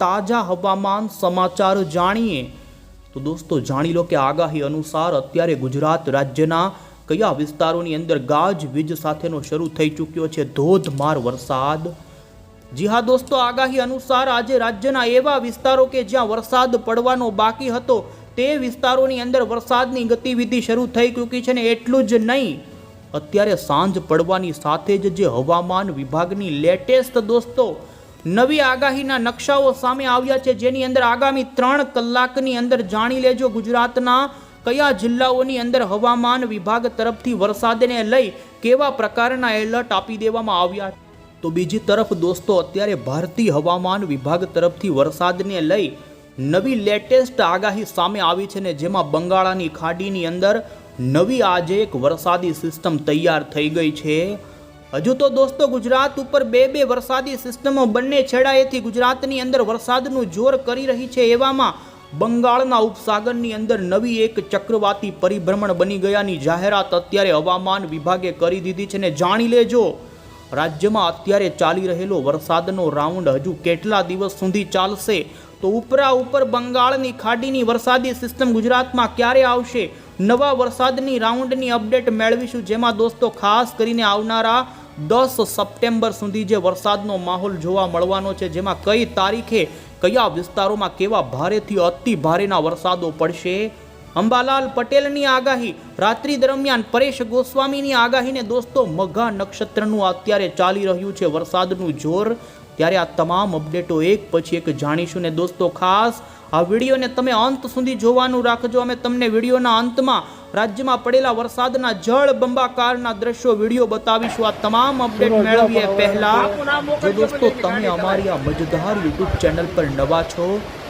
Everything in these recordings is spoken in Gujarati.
તાજા હવામાન સમાચાર જાણીએ. તો દોસ્તો, જાણી લો કે આગાહી અનુસાર અત્યારે ગુજરાત રાજ્યના કયા વિસ્તારોની અંદર ગાજવીજ સાથેનો શરૂ થઈ ચૂક્યો છે? ધોધમાર વરસાદ. જી હા દોસ્તો, આગાહી અનુસાર આજે રાજ્યના એવા વિસ્તારો કે જ્યાં વરસાદ પડવાનો બાકી હતો, તે વિસ્તારોની અંદર વરસાદની ગતિવિધિ શરૂ થઈ ચૂકી છે ને એટલું જ નહીં. અત્યારે સાંજ પડવાની સાથે જ જે હવામાન વિભાગની લેટેસ્ટ દોસ્તો નવી આગાહીના નકશાઓ સામે આવ્યા છે. જેની અંદર આગામી ત્રણ કલાકની અંદર જાણી લેજો ગુજરાતના કયા જિલ્લાઓની અંદર હવામાન વિભાગ તરફથી વરસાદને લઈ કેવા પ્રકારના એલર્ટ આપી દેવામાં આવ્યા તો બીજી તરફ દોસ્તો, અત્યારે ભારતીય હવામાન વિભાગ તરફથી વરસાદને લઈ નવી લેટેસ્ટ આગાહી સામે આવી છે ને જેમાં બંગાળાની ખાડીની અંદર નવી આજે એક વરસાદી સિસ્ટમ તૈયાર થઈ ગઈ છે. હજુ તો દોસ્તો ગુજરાત ઉપર બે બે વરસાદી સિસ્ટમો બંને છેડાએથી ગુજરાતની અંદર વરસાદનું જોર કરી રહી છે એવામાં બંગાળના ઉપસાગરની અંદર નવી એક ચક્રવાતી પરિભ્રમણ બની ગયાની જાહેરાત અત્યારે હવામાન વિભાગે કરી દીધી છે ને જાણી લેજો. રાજ્યમાં અત્યારે ચાલી રહેલો વરસાદનો રાઉન્ડ હજુ કેટલા દિવસ સુધી ચાલશે? તો ઉપરા ઉપર બંગાળની ખાડીની વરસાદી સિસ્ટમ ગુજરાતમાં ક્યારે આવશે? નવા વરસાદની રાઉન્ડની અપડેટ મેળવીશું, જેમાં દોસ્તો ખાસ કરીને આવનારા દસ સપ્ટેમ્બર સુધી જે વરસાદનો માહોલ જોવા મળવાનો છે, જેમાં કઈ તારીખે કયા વિસ્તારોમાં કેવા ભારેથી અતિ ભારેના વરસાદો પડશે? અંબાલાલ પટેલની આગાહી, રાત્રિ દરમિયાન પરેશ ગોસ્વામીની આગાહીને દોસ્તો, મઘા નક્ષત્રનું અત્યારે ચાલી રહ્યું છે વરસાદનું જોર. ત્યારે આ તમામ અપડેટો એક પછી એક જાણીશું. ને દોસ્તો, ખાસ આ વિડીયોને તમે અંત સુધી જોવાનું રાખજો. અમે તમને વિડીયોના અંતમાં રાજ્યમાં પડેલા વરસાદના જળ બંબાકારના દ્રશ્યો વીડિયો બતાવીશું. આ તમામ અપડેટ મેળવીએ પહેલા. જો દોસ્તો તમે અમારી આ મજેદાર યુટ્યુબ ચેનલ પર નવા છો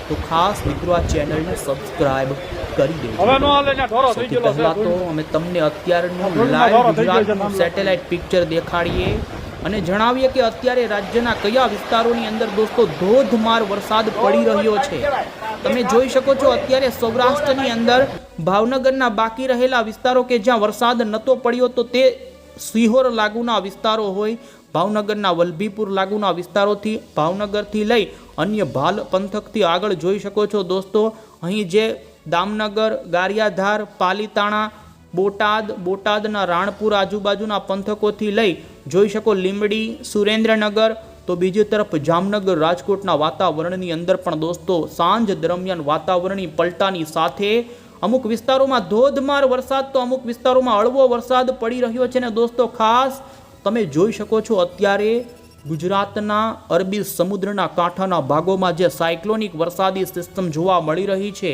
તો ખાસ મિત્રો આ ચેનલને સબસ્ક્રાઇબ કરી દેજો. હવે નો હાલે ને ઢોરો થઈ સૌથી પહેલા તો અમે તમને અત્યારનું લાઈવ ગુજરાતનું સેટેલાઇટ પિક્ચર દેખાડીએ. અને જણાવીએ કે અત્યારે રાજ્યના કયા વિસ્તારોની અંદર દોસ્તો ધોધમાર વરસાદ પડી રહ્યો છે. તમે જોઈ શકો છો અત્યારે સૌરાષ્ટ્રની અંદર ભાવનગરના બાકી રહેલા વિસ્તારો કે જ્યાં વરસાદ નહોતો પડ્યો તો તે સિહોર લાગુના વિસ્તારો હોય, ભાવનગરના વલભીપુર લાગુના વિસ્તારોથી, ભાવનગરથી લઈ અન્ય ભાલ પંથકથી આગળ જોઈ શકો છો દોસ્તો. અહીં જે દામનગર, ગારિયાધાર, પાલીતાણા, બોટાદ, બોટાદના રાણપુર આજુબાજુના પંથકોથી લઈ જોઈ શકો લીંબડી, સુરેન્દ્રનગર, તો બીજી તરફ જામનગર રાજકોટના વાતાવરણની અંદર પણ દોસ્તો સાંજ દરમિયાન વાતાવરણની પલટાની સાથે અમુક વિસ્તારોમાં ધોધમાર વરસાદ તો અમુક વિસ્તારોમાં હળવો વરસાદ પડી રહ્યો છે ને દોસ્તો ખાસ તમે જોઈ શકો છો અત્યારે ગુજરાતના અરબી સમુદ્રના કાંઠાના ભાગોમાં જે સાયક્લોનિક વરસાદી સિસ્ટમ જોવા મળી રહી છે,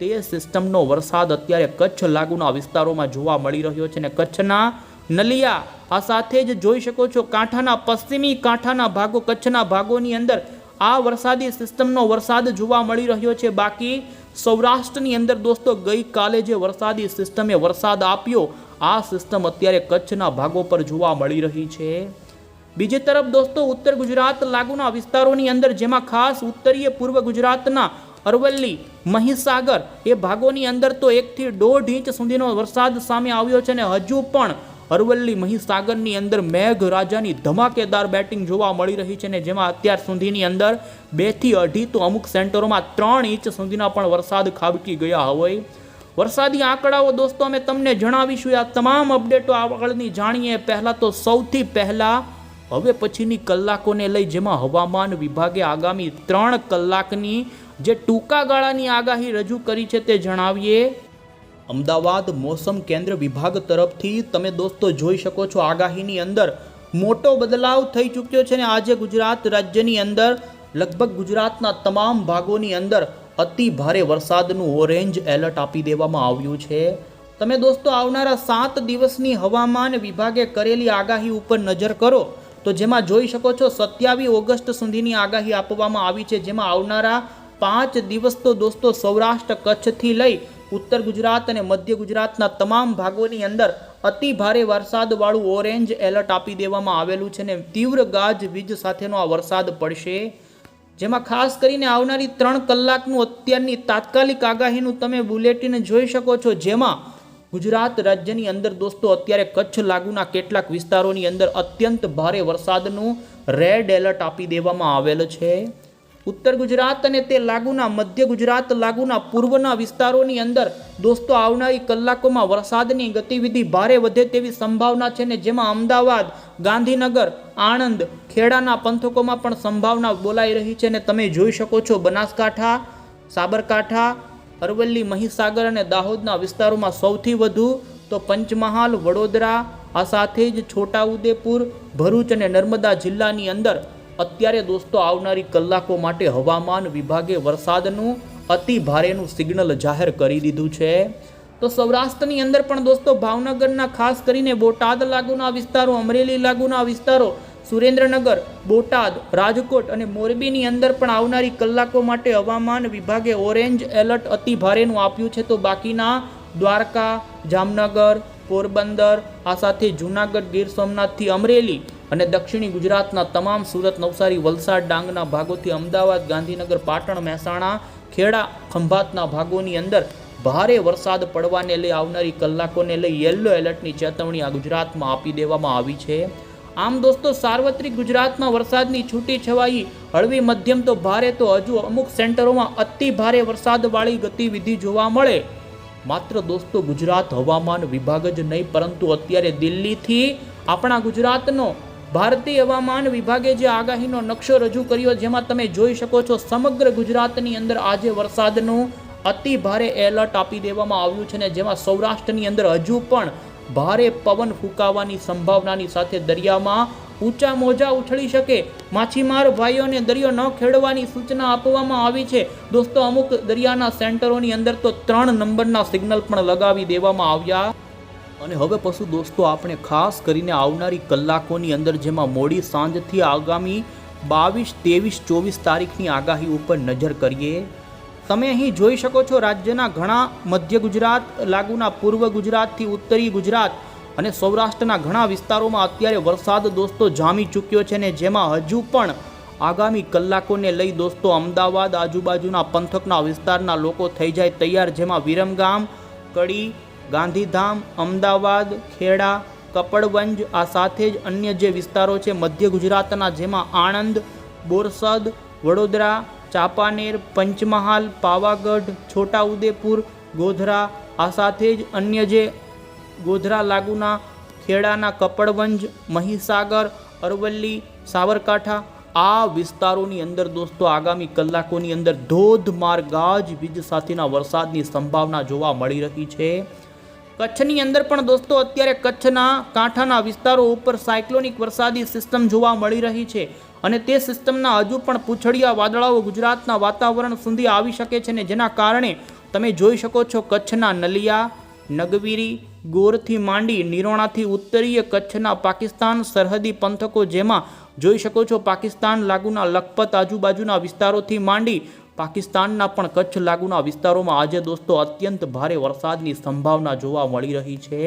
તે સિસ્ટમનો વરસાદ અત્યારે કચ્છ લાગુના વિસ્તારોમાં જોવા મળી રહ્યો છે ને કચ્છના નલિયા, આ સાથે જ જોઈ શકો છો કાંઠાના પશ્ચિમી કાંઠાના ભાગો, કચ્છના ભાગોની અંદર આ વરસાદી સિસ્ટમનો વરસાદ જોવા મળી રહ્યો છે. બાકી સૌરાષ્ટ્રની અંદર દોસ્તો, ગઈકાલે જે વરસાદી સિસ્ટમે વરસાદ આપ્યો, આ સિસ્ટમ અત્યારે કચ્છના ભાગો પર જોવા મળી રહી છે. બીજી તરફ દોસ્તો, ઉત્તર ગુજરાત લાગુના વિસ્તારોની અંદર, જેમાં ખાસ ઉત્તરીય પૂર્વ ગુજરાતના અરવલ્લી, મહીસાગર એ ભાગોની અંદર તો એકથી દોઢ ઇંચ સુધીનો વરસાદ સામે આવ્યો છે ને હજુ પણ અરવલ્લી મહીસાગરની અંદર મેઘરાજાની ધમાકેદાર બેટિંગ જોવા મળી રહી છે ને જેમાં અત્યાર સુધીની અંદર બેથી અઢી તો અમુક સેન્ટરોમાં ત્રણ ઇંચ સુધીના પણ વરસાદ ખાબકી ગયા હોય. વરસાદી આંકડાઓ દોસ્તો, અમે તમને જણાવીશું આ તમામ અપડેટો આગળની જાણીએ. પહેલાં તો સૌથી પહેલાં હવે પછીની કલાકોને લઈ જેમાં હવામાન વિભાગે આગામી ત્રણ કલાકની જે ટૂંકા ગાળાની આગાહી રજૂ કરી છે તે જણાવીએ. અમદાવાદ મોસમ કેન્દ્ર વિભાગ તરફથી તમે દોસ્તો જોઈ શકો છો આગાહીની અંદર મોટો બદલાવ થઈ ચૂક્યો છે ને આજે ગુજરાત રાજ્યની અંદર, લગભગ ગુજરાતના તમામ ભાગોની અંદર અતિ ભારે વરસાદનું ઓરેન્જ એલર્ટ આપી દેવામાં આવ્યું છે. તમે દોસ્તો આવનારા સાત દિવસની હવામાન વિભાગે કરેલી આગાહી ઉપર નજર કરો, તો જેમાં જોઈ શકો છો સત્યાવીસ ઓગસ્ટ સુધીની આગાહી આપવામાં આવી છે, જેમાં આવનારા પાંચ દિવસ તો દોસ્તો સૌરાષ્ટ્ર કચ્છથી લઈ ઉત્તર ગુજરાત અને મધ્ય ગુજરાતના તમામ ભાગોની અંદર અતિ ભારે વરસાદવાળું ઓરેન્જ એલર્ટ આપી દેવામાં આવેલું છે ને તીવ્ર ગાજ વીજ સાથેનો આ વરસાદ પડશે. જેમાં ખાસ કરીને આવનારી ત્રણ કલાકનું અત્યારની તાત્કાલિક આગાહીનું તમે બુલેટિન જોઈ શકો છો, જેમાં ગુજરાત રાજ્યની અંદર દોસ્તો અત્યારે કચ્છ લાગુના કેટલાક વિસ્તારોની અંદર અત્યંત ભારે વરસાદનું રેડ એલર્ટ આપી દેવામાં આવેલ છે. ઉત્તર ગુજરાત અને તે લાગુના મધ્ય ગુજરાત, લાગુના પૂર્વના વિસ્તારોની અંદર દોસ્તો આવનારી કલાકોમાં વરસાદની ગતિવિધિ ભારે વધે તેવી સંભાવના છે ને જેમાં અમદાવાદ, ગાંધીનગર, આણંદ, ખેડાના પંથકોમાં પણ સંભાવના બોલાઈ રહી છે ને તમે જોઈ શકો છો બનાસકાંઠા, સાબરકાંઠા, અરવલ્લી, મહીસાગર અને દાહોદના વિસ્તારોમાં સૌથી વધુ તો પંચમહાલ, વડોદરા, આ સાથે જ છોટાઉદેપુર, ભરૂચ અને નર્મદા જિલ્લાની અંદર અત્યારે દોસ્તો આવનારી કલાકો માટે હવામાન વિભાગે વરસાદનું અતિ ભારેનું સિગ્નલ જાહેર કરી દીધું છે. તો સૌરાષ્ટ્રની અંદર પણ દોસ્તો ભાવનગરના ખાસ કરીને બોટાદ લાગુના વિસ્તારો, અમરેલી લાગુના વિસ્તારો, સુરેન્દ્રનગર, બોટાદ, રાજકોટ અને મોરબીની અંદર પણ આવનારી કલાકો માટે હવામાન વિભાગે ઓરેન્જ એલર્ટ અતિ ભારેનું આપ્યું છે. તો બાકીના દ્વારકા, જામનગર, પોરબંદર, આ સાથે જૂનાગઢ, ગીર સોમનાથથી અમરેલી અને દક્ષિણી ગુજરાતના તમામ સુરત, નવસારી, વલસાડ, ડાંગના ભાગોથી અમદાવાદ, ગાંધીનગર, પાટણ, મહેસાણા, ખેડા, ખંભાતના ભાગોની અંદર ભારે વરસાદ પડવાને લઈ આવનારી કલાકોને લઈ યલો એલર્ટની ચેતવણી આ ગુજરાતમાં આપી દેવામાં આવી છે. આમ દોસ્તો, સાર્વત્રિક ગુજરાતમાં વરસાદની છૂટી છવાઈ, હળવી મધ્યમ તો ભારે તો હજુ અમુક સેન્ટરોમાં અતિ ભારે વરસાદવાળી ગતિવિધિ જોવા મળે. માત્ર દોસ્તો, ગુજરાત હવામાન વિભાગ જ નહીં, પરંતુ અત્યારે દિલ્હીથી આપણા ગુજરાતનો ભારતીય હવામાન વિભાગે જે આગાહીનો નકશો રજૂ કર્યો, જેમાં તમે જોઈ શકો છો સમગ્ર ગુજરાતની અંદર આજે વરસાદનું અતિ ભારે એલર્ટ આપી દેવામાં આવ્યું છે ને જેમાં સૌરાષ્ટ્રની અંદર હજુ પણ ભારે પવન ફૂંકાવાની સંભાવનાની સાથે દરિયામાં ઊંચા મોજા ઉછળી શકે. માછીમાર ભાઈઓને દરિયો ન ખેડવાની સૂચના આપવામાં આવી છે. દોસ્તો, અમુક દરિયાના સેન્ટરોની અંદર તો ત્રણ નંબરના સિગ્નલ પણ લગાવી દેવામાં આવ્યા. અને હવે પશુ દોસ્તો, આપણે ખાસ કરીને આવનારી કલાકોની અંદર જેમાં મોડી સાંજથી આગામી બાવીસ, ત્રેવીસ, ચોવીસ તારીખની આગાહી ઉપર નજર કરીએ. તમે અહીં જોઈ શકો છો રાજ્યના ઘણા મધ્ય ગુજરાત, લાગુના પૂર્વ ગુજરાતથી ઉત્તરી ગુજરાત અને સૌરાષ્ટ્રના ઘણા વિસ્તારોમાં અત્યારે વરસાદ દોસ્તો જામી ચૂક્યો છે ને જેમાં હજુ પણ આગામી કલાકોને લઈ દોસ્તો અમદાવાદ, આજુબાજુના પંથકના વિસ્તારના લોકો થઈ જાય તૈયાર. જેમાં વિરમગામ, કડી ગાંધીધામ, અમદાવાદ, ખેડા, કપડવંજ આ સાથે જ અન્ય જે વિસ્તારો છે, મધ્ય ગુજરાતના જેમાં આણંદ, બોરસદ, વડોદરા, ચાંપાનેર, પંચમહાલ, પાવાગઢ, છોટાઉદેપુર, ગોધરા આ સાથે જ અન્ય જે ગોધરા લાગુના ખેડાના કપડવંજ, મહીસાગર, અરવલ્લી સાબરકાંઠા આ વિસ્તારોની અંદર દોસ્તો આગામી કલાકોની અંદર ધોધમાર ગાજ વીજ સાથેના વરસાદની સંભાવના જોવા મળી રહી છે. કચ્છની અંદર પણ દોસ્તો અત્યારે કચ્છના કાંઠાના વિસ્તારો ઉપર સાયક્લોનિક વરસાદી સિસ્ટમ જોવા મળી રહી છે અને તે સિસ્ટમના હજુ પણ પૂંછડિયા વાદળાઓ ગુજરાતના વાતાવરણ સુધી આવી શકે છે ને જેના કારણે તમે જોઈ શકો છો કચ્છના નલિયા, નગવીરી, ગોરથી માંડી, નિરોણાથી ઉત્તરીય કચ્છના પાકિસ્તાન, સરહદી પંથકો જેમાં જોઈ શકો છો પાકિસ્તાન લાગુના લખપત આજુબાજુના વિસ્તારોથી માંડી પાકિસ્તાનના પણ કચ્છ લાગુના વિસ્તારોમાં આજે દોસ્તો અત્યંત ભારે વરસાદની સંભાવના જોવા મળી રહી છે.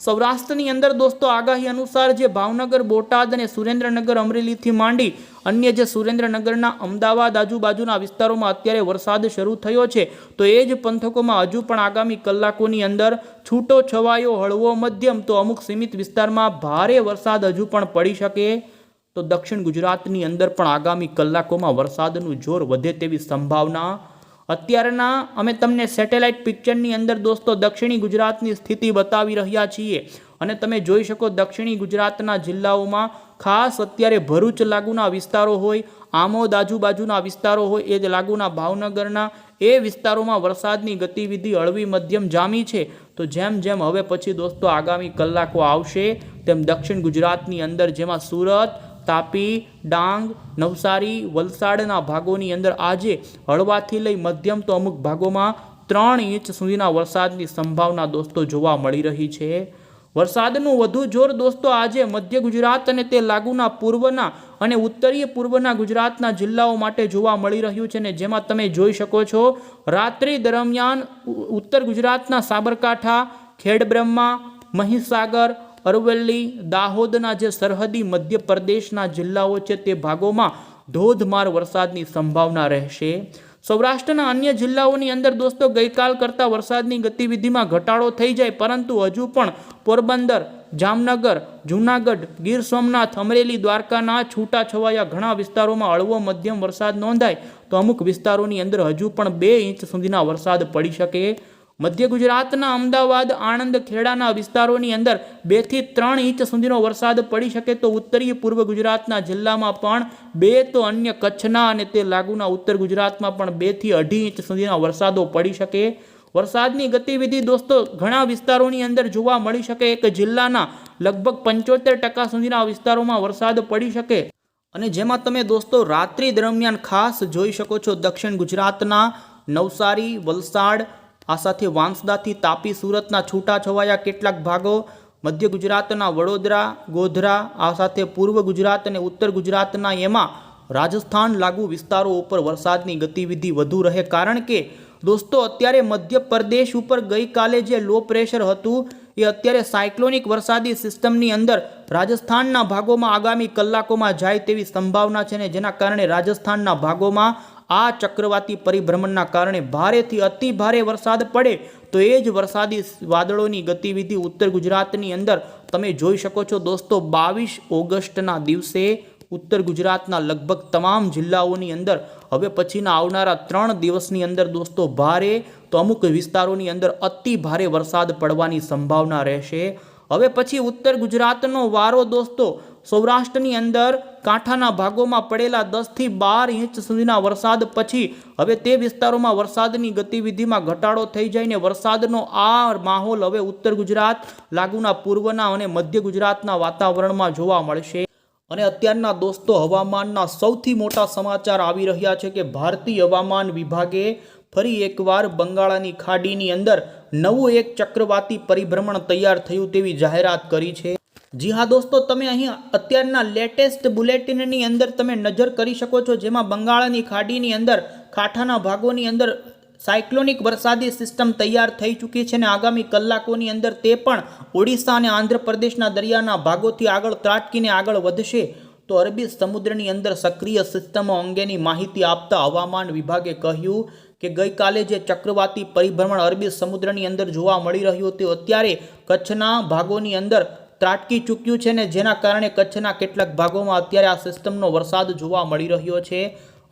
સૌરાષ્ટ્રની અંદર દોસ્તો આગાહી અનુસાર જે ભાવનગર, બોટાદ અને સુરેન્દ્રનગર અમરેલીથી માંડી અન્ય જે સુરેન્દ્રનગરના અમદાવાદ આજુબાજુના વિસ્તારોમાં અત્યારે વરસાદ શરૂ થયો છે. તો એ જ પંથકોમાં હજુ પણ આગામી કલાકોની અંદર છૂટો છવાયો હળવો મધ્યમ તો અમુક સીમિત વિસ્તારમાં ભારે વરસાદ હજુ પણ પડી શકે. તો દક્ષિણ ગુજરાતની અંદર પણ આગામી કલાકોમાં વરસાદનું જોર વધે તેવી સંભાવના. અત્યારના અમે તમને સેટેલાઇટ પિક્ચરની અંદર દોસ્તો દક્ષિણી ગુજરાતની સ્થિતિ બતાવી રહ્યા છીએ અને તમે જોઈ શકો દક્ષિણી ગુજરાતના જિલ્લાઓમાં ખાસ અત્યારે ભરૂચ લાગુના વિસ્તારો હોય, આમોદ આજુબાજુના વિસ્તારો હોય, એ જ લાગુના ભાવનગરના એ વિસ્તારોમાં વરસાદની ગતિવિધિ હળવી મધ્યમ જામી છે. તો જેમ જેમ હવે પછી દોસ્તો આગામી કલાકો આવશે, તેમ દક્ષિણ ગુજરાતની અંદર જેમાં સુરત તાપી, ડાંગ, નવસારી, વલસાડના ભાગોની અંદર આજે હળવાથી લઈ મધ્યમ તો અમુક ભાગોમાં ત્રણ ઇંચ સુધીના વરસાદની સંભાવના દોસ્તો જોવા મળી રહી છે. વરસાદનું વધુ જોર દોસ્તો આજે મધ્ય ગુજરાત અને તે લાગુના પૂર્વના અને ઉત્તરીય પૂર્વના ગુજરાતના જિલ્લાઓ માટે જોવા મળી રહ્યું છે ને જેમાં તમે જોઈ શકો છો, રાત્રિ દરમિયાન ઉત્તર ગુજરાતના સાબરકાંઠા, ખેડબ્રહ્મા, મહીસાગર અરવલ્લી, દાહોદના જે સરહદી મધ્યપ્રદેશના જિલ્લાઓ છે તે ભાગોમાં ધોધમાર વરસાદની સંભાવના રહેશે. સૌરાષ્ટ્રના અન્ય જિલ્લાઓની અંદર દોસ્તો ગઈકાલ કરતાં વરસાદની ગતિવિધિમાં ઘટાડો થઈ જાય, પરંતુ હજુ પણ પોરબંદર, જામનગર, જૂનાગઢ, ગીર સોમનાથ, અમરેલી, દ્વારકાના છૂટાછવાયા ઘણા વિસ્તારોમાં હળવો મધ્યમ વરસાદ નોંધાય. તો અમુક વિસ્તારોની અંદર હજુ પણ બે ઇંચ સુધીના વરસાદ પડી શકે. મધ્ય ગુજરાતના અમદાવાદ, આણંદ, ખેડાના વિસ્તારોની અંદર બેથી ત્રણ ઇંચ સુધીનો વરસાદ પડી શકે તો ઉત્તરીય પૂર્વ ગુજરાતના જિલ્લામાં પણ બે તો અન્ય કચ્છના અને તે લાગુના ઉત્તર ગુજરાતમાં પણ બેથી અઢી ઇંચ સુધીના વરસાદો પડી શકે. વરસાદની ગતિવિધિ દોસ્તો ઘણા વિસ્તારોની અંદર જોવા મળી શકે. એક જિલ્લાના લગભગ પંચોતેર ટકા સુધીના વિસ્તારોમાં વરસાદ પડી શકે. અને જેમાં તમે દોસ્તો રાત્રિ દરમિયાન ખાસ જોઈ શકો છો દક્ષિણ ગુજરાતના નવસારી, વલસાડ આ સાથે વાંસદાથી તાપી સુરતના છૂટાછવાયા કેટલાક ભાગો, મધ્ય ગુજરાતના વડોદરા, ગોધરા, આ સાથે પૂર્વ ગુજરાત અને ઉત્તર ગુજરાતના એમાં રાજસ્થાન લાગુ વિસ્તારો ઉપર વરસાદની ગતિવિધિ વધુ રહે કારણ કે, દોસ્તો, અત્યારે મધ્ય પ્રદેશ ઉપર ગઈકાલે જે લો પ્રેશર હતું, એ અત્યારે સાયક્લોનિક વરસાદી સિસ્ટમની અંદર રાજસ્થાનના ભાગોમાં આગામી કલાકોમાં જાય તેવી સંભાવના છે ને જેના કારણે રાજસ્થાનના ભાગોમાં આ ચક્રવાતી પરિભ્રમણના કારણે ભારેથી અતિ ભારે વરસાદ પડે, તો એ જ વરસાદી વાદળોની ગતિવિધિ ઉત્તર ગુજરાતની અંદર તમે જોઈ શકો છો. દોસ્તો, બાવીસ ઓગસ્ટના દિવસે ઉત્તર ગુજરાતના લગભગ તમામ જિલ્લાઓની અંદર, હવે પછીના આવનારા ત્રણ દિવસની અંદર દોસ્તો, ભારે તો અમુક વિસ્તારોની અંદર અતિ ભારે વરસાદ પડવાની સંભાવના રહેશે. હવે પછી ઉત્તર ગુજરાતનો વારો દોસ્તો સૌરાષ્ટ્રની અંદર કાંઠાના ભાગોમાં પડેલા દસથી બાર ઇંચ સુધીના વરસાદ પછી હવે તે વિસ્તારોમાં વરસાદની ગતિવિધિમાં ઘટાડો થઈ જાય ને વરસાદનો આ માહોલ હવે ઉત્તર ગુજરાત, લાગુના પૂર્વના અને મધ્ય ગુજરાતના વાતાવરણમાં જોવા મળશે. અને અત્યારના દોસ્તો, હવામાનના સૌથી મોટા સમાચાર આવી રહ્યા છે કે ભારતીય હવામાન વિભાગે ફરી એકવાર બંગાળાની ખાડીની અંદર નવું એક ચક્રવાતી પરિભ્રમણ તૈયાર થયું તેવી જાહેરાત કરી છે. જી હા દોસ્તો, તમે અહીં અત્યારના લેટેસ્ટ બુલેટિનની અંદર તમે નજર કરી શકો છો, જેમાં બંગાળાની ખાડીની અંદર કાંઠાના ભાગોની અંદર સાયક્લોનિક વરસાદી સિસ્ટમ તૈયાર થઈ ચૂકી છે અને આગામી કલાકોની અંદર તે પણ ઓડિશા અને આંધ્રપ્રદેશના દરિયાના ભાગોથી આગળ ત્રાટકીને આગળ વધશે. તો અરબી સમુદ્રની અંદર સક્રિય સિસ્ટમો અંગેની માહિતી આપતા હવામાન વિભાગે કહ્યું કે ગઈકાલે જે ચક્રવાતી પરિભ્રમણ અરબી સમુદ્રની અંદર જોવા મળી રહ્યું હતું, અત્યારે કચ્છના ભાગોની અંદર ત્રાટકી ચૂક્યું છે ને જેના કારણે કચ્છના કેટલાક ભાગોમાં અત્યારે આ સિસ્ટમનો વરસાદ જોવા મળી રહ્યો છે.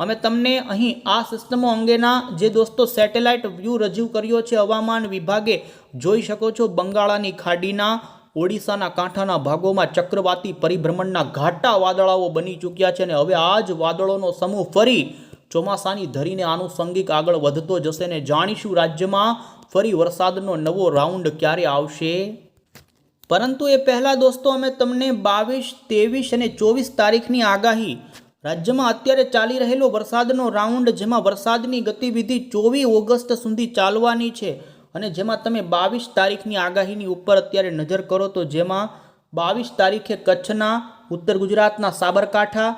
અમે તમને અહીં આ સિસ્ટમો અંગેના જે દોસ્તો સેટેલાઇટ વ્યૂ રજૂ કર્યો છે, હવામાન વિભાગે જોઈ શકો છો બંગાળાની ખાડીના, ઓડિશાના કાંઠાના ભાગોમાં ચક્રવાતી પરિભ્રમણના ઘાટા વાદળાઓ બની ચૂક્યા છે અને હવે આ જ વાદળોનો સમૂહ ફરી ચોમાસાની ધરીને આનુષંગિક આગળ વધતો જશે ને જાણીશું રાજ્યમાં ફરી વરસાદનો નવો રાઉન્ડ ક્યારે આવશે? પરંતુ એ પહેલાં દોસ્તો અમે તમને બાવીસ, ત્રેવીસ અને ચોવીસ તારીખની આગાહી રાજ્યમાં અત્યારે ચાલી રહેલો વરસાદનો રાઉન્ડ જેમાં વરસાદની ગતિવિધિ ચોવીસ ઓગસ્ટ સુધી ચાલવાની છે અને જેમાં તમે બાવીસ તારીખની આગાહીની ઉપર અત્યારે નજર કરો તો જેમાં બાવીસ તારીખે કચ્છના, ઉત્તર ગુજરાતના સાબરકાંઠા,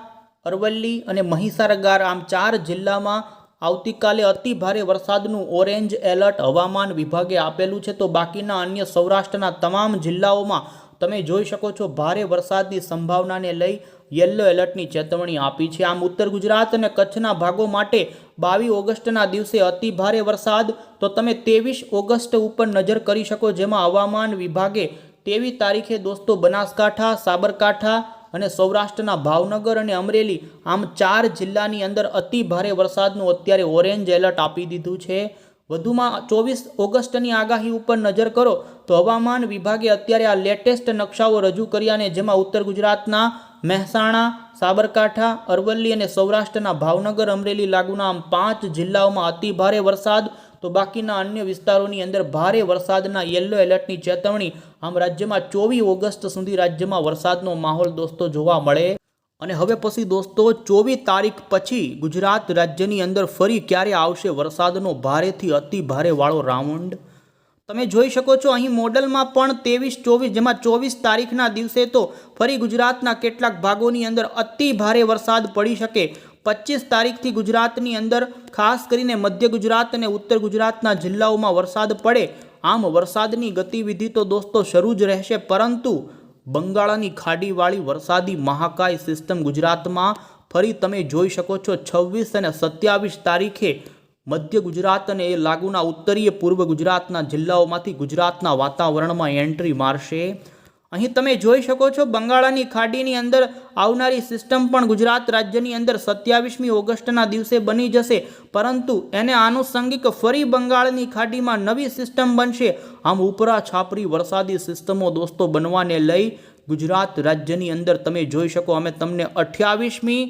અરવલ્લી અને મહીસાગર આમ ચાર જિલ્લામાં આવતીકાલે અતિ ભારે વરસાદનું ઓરેન્જ એલર્ટ હવામાન વિભાગે આપેલું છે. તો બાકીના અન્ય સૌરાષ્ટ્રના તમામ જિલ્લાઓમાં તમે જોઈ શકો છો ભારે વરસાદની સંભાવનાને લઈ યલો એલર્ટની ચેતવણી આપી છે. આમ ઉત્તર ગુજરાત અને કચ્છના ભાગો માટે બાવીસ ઓગસ્ટના દિવસે અતિ ભારે વરસાદ. તો તમે ત્રેવીસ ઓગસ્ટ ઉપર નજર કરી શકો જેમાં હવામાન વિભાગે તેવી તારીખે દોસ્તો બનાસકાંઠા, સાબરકાંઠા અને સૌરાષ્ટ્રના ભાવનગર અને અમરેલી આમ ચાર જિલ્લાની અંદર અતિ ભારે વરસાદનું અત્યારે ઓરેન્જ એલર્ટ આપી દીધું છે. વધુમાં ચોવીસ ઓગસ્ટની આગાહી ઉપર નજર કરો તો હવામાન વિભાગે અત્યારે આ લેટેસ્ટ નકશાઓ રજૂ કર્યા ને જેમાં ઉત્તર ગુજરાતના મહેસાણા, સાબરકાંઠા, અરવલ્લી અને સૌરાષ્ટ્રના ભાવનગર, અમરેલી લાગુના આમ પાંચ જિલ્લાઓમાં અતિ ભારે વરસાદ તો બાકીના અન્ય વિસ્તારોની અંદર ભારે વરસાદના યલો એલર્ટની ચેતવણી આમ રાજ્યમાં ચોવીસ ઓગસ્ટ સુધી રાજ્યમાં વરસાદનો માહોલ દોસ્તો જોવા મળે. અને હવે પછી દોસ્તો ચોવીસ તારીખ પછી ગુજરાત રાજ્યની અંદર ફરી ક્યારે આવશે વરસાદનો ભારેથી અતિ ભારે વાળો રાઉન્ડ? તમે જોઈ શકો છો અહીં મોડલમાં પણ ત્રેવીસ ચોવીસ જેમાં ચોવીસ તારીખના દિવસે તો ફરી ગુજરાતના કેટલાક ભાગોની અંદર અતિ ભારે વરસાદ પડી શકે. પચીસ તારીખથી ગુજરાતની અંદર, ખાસ કરીને મધ્ય ગુજરાત અને ઉત્તર ગુજરાતના જિલ્લાઓમાં વરસાદ પડે. આમ વરસાદની ગતિવિધિ તો દોસ્તો શરૂ જ રહેશે, પરંતુ બંગાળાની ખાડીવાળી વરસાદી મહાકાય સિસ્ટમ ગુજરાતમાં ફરી તમે જોઈ શકો છો, છવ્વીસ અને સત્યાવીસ તારીખે મધ્ય ગુજરાત અને એ લાગુના ઉત્તરીય પૂર્વ ગુજરાતના જિલ્લાઓમાંથી ગુજરાતના વાતાવરણમાં એન્ટ્રી મારશે. અહીં તમે જોઈ શકો છો બંગાળાની ખાડીની અંદર આવનારી સિસ્ટમ પણ ગુજરાત રાજ્યની અંદર સત્યાવીસમી ઓગસ્ટના દિવસે બની જશે. પરંતુ એને આનુષંગિક ફરી બંગાળની ખાડીમાં નવી સિસ્ટમ બનશે. આમ ઉપરા છાપરી વરસાદી સિસ્ટમો દોસ્તો બનવાને લઈ ગુજરાત રાજ્યની અંદર તમે જોઈ શકો અમે તમને અઠ્યાવીસમી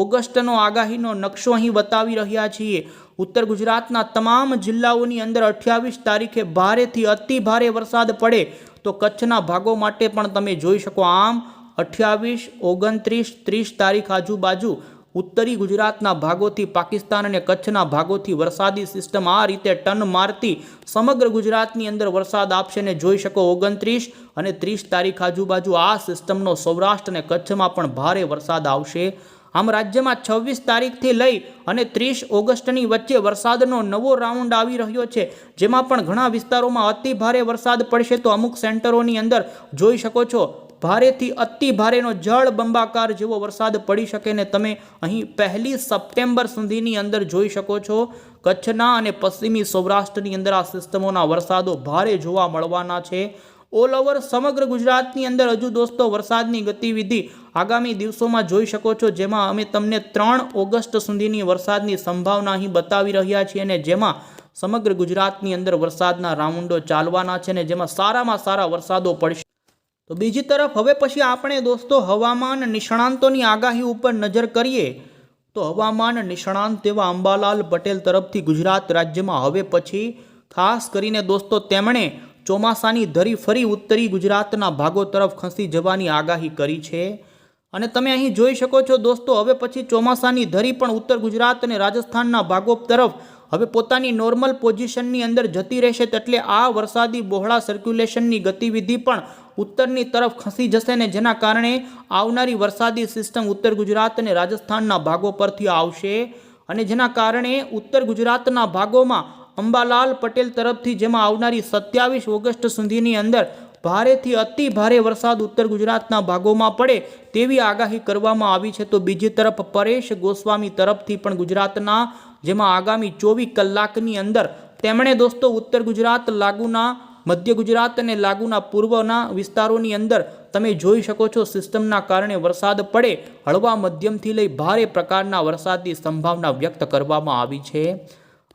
ઓગસ્ટનો આગાહીનો નકશો અહીં બતાવી રહ્યા છીએ. ઉત્તર ગુજરાતના તમામ જિલ્લાઓની અંદર અઠ્યાવીસ તારીખે ભારેથી અતિ ભારે વરસાદ પડે. તો કચ્છના ભાગો માટે પણ તમે જોઈ શકો આમ, અઠ્યાવીસ, ઓગણત્રીસ, ત્રીસ તારીખ આજુબાજુ ઉત્તરી ગુજરાતના ભાગોથી પાકિસ્તાન અને કચ્છના ભાગોથી વરસાદી સિસ્ટમ આ રીતે ટન મારતી સમગ્ર ગુજરાતની અંદર વરસાદ આપશે ને જોઈ શકો ઓગણત્રીસ અને ત્રીસ તારીખ આજુબાજુ આ સિસ્ટમનો સૌરાષ્ટ્ર અને કચ્છમાં પણ ભારે વરસાદ આવશે. આમ રાજ્યમાં છવ્વીસ તારીખથી લઈ અને ત્રીસ ઓગસ્ટની વચ્ચે વરસાદનો નવો રાઉન્ડ આવી રહ્યો છે. જેમાં પણ ઘણા વિસ્તારોમાં અતિ ભારે વરસાદ પડશે તો અમુક સેન્ટરોની અંદર જોઈ શકો છો, ભારેથી અતિ ભારેનો જળ બંબાકાર જેવો વરસાદ પડી શકે ને તમે અહીં પહેલી સપ્ટેમ્બર સુધીની અંદર જોઈ શકો છો. કચ્છના અને પશ્ચિમી સૌરાષ્ટ્રની અંદર આ સિસ્ટમોના વરસાદો ભારે જોવા મળવાના છે. ઓલ ઓવર સમગ્ર ગુજરાતની અંદર હજુ દોસ્તો વરસાદની ગતિવિધિ આગામી દિવસોમાં જોઈ શકો છો. જેમાં અમે તમને ત્રણ ઓગસ્ટ સુધીની વરસાદની સંભાવના અહીં બતાવી રહ્યા છીએ અને જેમાં સમગ્ર ગુજરાતની અંદર વરસાદના રાઉન્ડો ચાલવાના છે ને જેમાં સારામાં સારા વરસાદો પડશે. તો બીજી તરફ હવે પછી આપણે દોસ્તો હવામાન નિષ્ણાંતોની આગાહી ઉપર નજર કરીએ તો હવામાન નિષ્ણાંત એવા અંબાલાલ પટેલ તરફથી ગુજરાત રાજ્યમાં હવે પછી ખાસ કરીને દોસ્તો તેમણે ચોમાસાની ધરી ફરી ઉત્તરી ગુજરાતના ભાગો તરફ ખસી જવાની આગાહી કરી છે. અને તમે અહીં જોઈ શકો છો દોસ્તો, હવે પછી ચોમાસાની ધરી પણ ઉત્તર ગુજરાત અને રાજસ્થાનના ભાગો તરફ હવે પોતાની નોર્મલ પોઝિશનની અંદર જતી રહેશે એટલે આ વરસાદી બહોળા સર્ક્યુલેશનની ગતિવિધિ પણ ઉત્તરની તરફ ખસી જશે ને જેના કારણે આવનારી વરસાદી સિસ્ટમ ઉત્તર ગુજરાત અને રાજસ્થાનના ભાગો પરથી આવશે. અને જેના કારણે ઉત્તર ગુજરાતના ભાગોમાં અંબાલાલ પટેલ તરફથી, જેમાં આવનારી સત્યાવીસ ઓગસ્ટ સુધીની અંદર ભારેથી અતિ ભારે વરસાદ ઉત્તર ગુજરાતના ભાગોમાં પડે તેવી આગાહી કરવામાં આવી છે. તો બીજી તરફ પરેશ ગોસ્વામી તરફથી પણ ગુજરાતના, જેમાં આગામી ચોવીસ કલાકની અંદર તેમણે દોસ્તો ઉત્તર ગુજરાત, લાગુના, મધ્ય ગુજરાત અને લાગુના પૂર્વના વિસ્તારોની અંદર તમે જોઈ શકો છો સિસ્ટમના કારણે વરસાદ પડે. હળવા મધ્યમથી લઈ ભારે પ્રકારના વરસાદની સંભાવના વ્યક્ત કરવામાં આવી છે.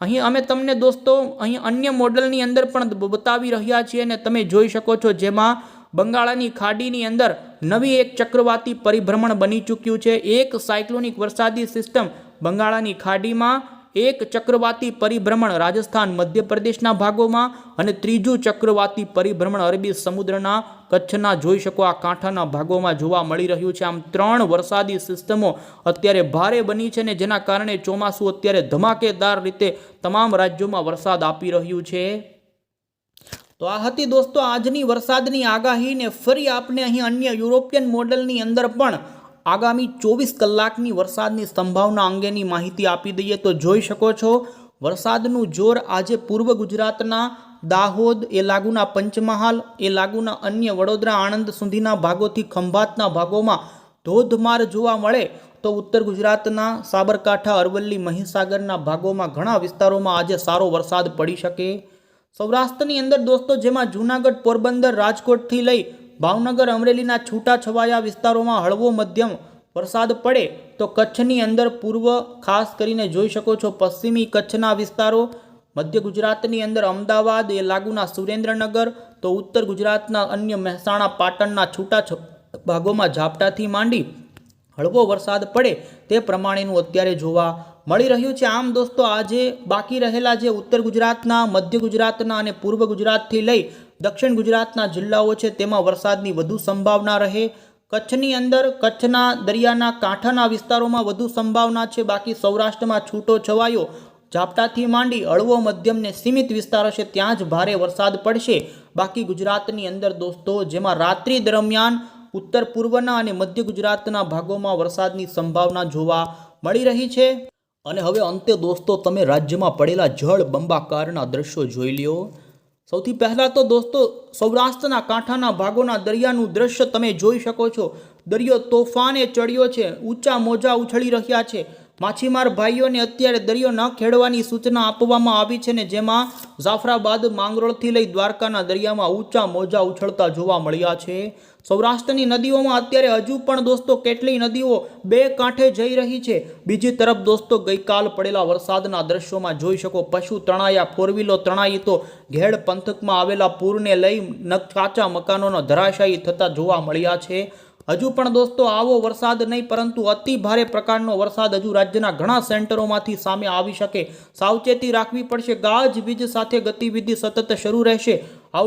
અહીં અમે તમને દોસ્તો, અહીં અન્ય મોડલની અંદર પણ બતાવી રહ્યા છીએ અને તમે જોઈ શકો છો જેમાં બંગાળાની ખાડીની અંદર નવી એક ચક્રવાતી પરિભ્રમણ બની ચૂક્યું છે. એક સાયક્લોનિક વરસાદી સિસ્ટમ બંગાળાની ખાડીમાં એક ચક્રવાતી પરિભ્રમણ રાજસ્થાન, મધ્યપ્રદેશના ભાગોમાં અને ત્રીજું ચક્રવાતી પરિભ્રમણ અરબી સમુદ્રના કચ્છના જોઈ શકો, આ કાંઠાના ભાગોમાં જોવા મળી રહ્યું છે. આમ ત્રણ વરસાદી સિસ્ટમો અત્યારે ભારે બની છે ને જેના કારણે ચોમાસું અત્યારે ધમાકેદાર રીતે તમામ રાજ્યોમાં વરસાદ આપી રહ્યું છે. તો આ હતી દોસ્તો આજની વરસાદની આગાહી ને ફરી આપને અહીં અન્ય યુરોપિયન મોડલની અંદર પણ આગામી ચોવીસ કલાકની વરસાદની સંભાવના અંગેની માહિતી આપી દઈએ તો જોઈ શકો છો, વરસાદનું જોર આજે પૂર્વ ગુજરાતના દાહોદ, એ લાગુના પંચમહાલ, એ લાગુના અન્ય વડોદરા, આણંદ સુધીના ભાગોથી ખંભાતના ભાગોમાં ધોધમાર જોવા મળે તો ઉત્તર ગુજરાતના સાબરકાંઠા, અરવલ્લી, મહીસાગરના ભાગોમાં ઘણા વિસ્તારોમાં આજે સારો વરસાદ પડી શકે. સૌરાષ્ટ્રની અંદર દોસ્તો, જેમાં જૂનાગઢ પોરબંદર, રાજકોટથી લઈ ભાવનગર અમરેલીના છૂટાછવાયા વિસ્તારોમાં હળવો મધ્યમ વરસાદ પડે તો કચ્છની અંદર પૂર્વ ખાસ કરીને જોઈ શકો છો પશ્ચિમી કચ્છના વિસ્તારો, મધ્ય ગુજરાતની અંદર અમદાવાદ એ લાગુના સુરેન્દ્રનગર, તો ઉત્તર ગુજરાતના અન્ય મહેસાણા, પાટણના છૂટા ભાગોમાં ઝાપટાથી માંડી હળવો વરસાદ પડે તે પ્રમાણેનું અત્યારે જોવા મળી રહ્યું છે. આમ દોસ્તો, આજે બાકી રહેલા જે ઉત્તર ગુજરાતના, મધ્ય ગુજરાતના અને પૂર્વ ગુજરાતથી લઈ દક્ષિણ ગુજરાતના જિલ્લાઓ છે, તેમાં વરસાદની વધુ સંભાવના રહે. કચ્છની અંદર, કચ્છના દરિયાના કાંઠાના વિસ્તારોમાં વધુ સંભાવના છે. બાકી સૌરાષ્ટ્રમાં છૂટો છવાયો. ઝાપટાથી માંડી હળવો મધ્યમને સીમિત વિસ્તાર હશે, ત્યાં જ ભારે વરસાદ પડશે. બાકી ગુજરાતની અંદર દોસ્તો, જેમાં રાત્રિ દરમિયાન ઉત્તર પૂર્વના અને મધ્ય ગુજરાતના ભાગોમાં વરસાદની સંભાવના જોવા મળી રહી છે. અને હવે અંતે દોસ્તો, તમે રાજ્યમાં પડેલા જળ બંબાકારના દ્રશ્યો જોઈ લ્યો. સૌથી પહેલાં તો દોસ્તો, સૌરાષ્ટ્રના કાંઠાના ભાગોના દરિયાનું દ્રશ્ય તમે જોઈ શકો છો. દરિયો તોફાને ચડ્યો છે, ઊંચા મોજા ઉછળી રહ્યા છે. માછીમાર ભાઈઓને અત્યારે દરિયો ન ખેડવાની સૂચના આપવામાં આવી છે ને જેમાં જાફરાબાદ માંગરોળથી લઈ દ્વારકાના દરિયામાં ઊંચા મોજા ઉછળતા જોવા મળ્યા છે. સૌરાષ્ટ્રની નદીઓમાં અત્યારે હજુ પણ દોસ્તો કેટલી નદીઓ બે કાંઠે જઈ રહી છે. બીજી તરફ દોસ્તો ગઈકાલ પડેલા વરસાદના દ્રશ્યોમાં જોઈ શકો, પશુ તણાયા ફોર વ્હીલો તણાઈ તો ઘેડ પંથકમાં આવેલા પૂરને લઈ કાચા મકાનોનો ધરાશાયી થતા જોવા મળ્યા છે. હજુ પણ દોસ્તો આવો વરસાદ નહીં, પરંતુ અતિ ભારે પ્રકારનો વરસાદ હજુ રાજ્યના ઘણા સેન્ટરોમાંથી સામે આવી શકે. સાવચેતી રાખવી પડશે. ગાજવીજ સાથે ગતિવિધિ સતત શરૂ રહેશે. આઉટ